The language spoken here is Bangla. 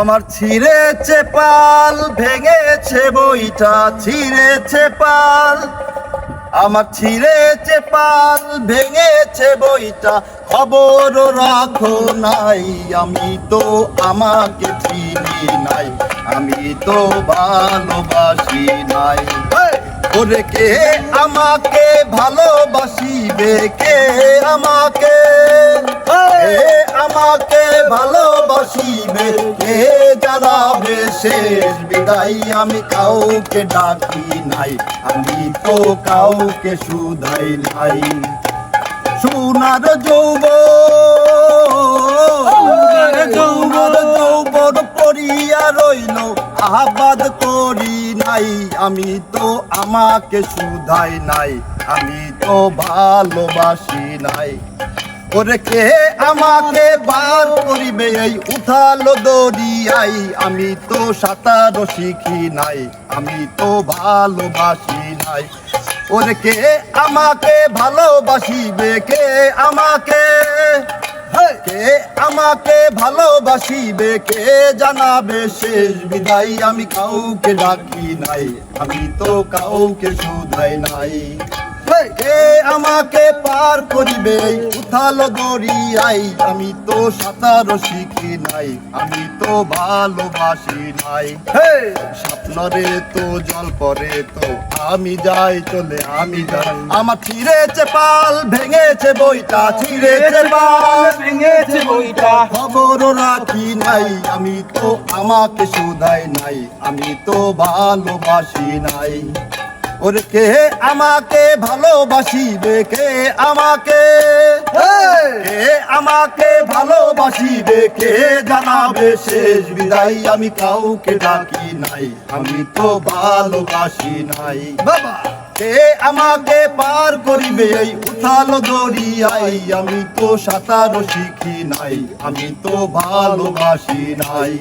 আমার ছিঁড়েছে পাল ভেঙেছে বইটা ছিঁড়েছে পাল। আমার ছিঁড়েছে পাল ভেঙেছে বইটা খবর রাখো নাই। আমি তো আমাকে চিনি নাই আমি তো ভালোবাসি নাই। ওরে কে আমাকে ভালোবাসিবে কে আমাকে? আমাকে আমাকে জানাবে শেষ বিদায়, আমি কাউকে ডাকি নাই, আমি তো কাউকে সুধাই নাই। সোনার যৌব পড়িয়া রইল আবাদ করি নাই, আমি তো আমাকে সুধাই নাই, আমি তো ভালোবাসি নাই। ওরে আমাকে বার করিবে এই উঠালো দরিয়াই? আমি তো সাঁতার শিখি নাই, আমি তো ভালোবাসি নাই। ওরে কে আমাকে ভালোবাসিবে? কে আমাকে? কে আমাকে ভালোবাসিবে? কে জানাবে শেষ বিদায়? আমি কাউকে ডাকি নাই, আমি তো কাউকে শুধাই নাই। কে আমাকে পার করিবে উঠালো দরিয়াই আমি তো সাঁতার শিখি নাই আমি তো ভালোবাসি নাই। স্বপ্নরে তো জল পরে তো আমি যাই চলে আমি যাই। আমার ছিঁড়েছে পাল ভেঙেছে বইটা ছিঁড়েছে পাল ভেঙেছে বইটা। খবর রাখি নাই আমি তো আমাকে শুধাই নাই আমি তো ভালোবাসি নাই। ওরে কে আমাকে ভালোবাসিবে? কে আমাকে? কে আমাকে ভালোবাসিবে? কে জানাবে শেষ বিদায়? আমি কাউকে ডাকি নাই আমি তো ভালোবাসি নাই। বাবা! কে আমাকে পার করিবে এই উঠালো দরিয়াই আমি তো সাঁতার শিখি নাই আমি তো ভালোবাসি নাই।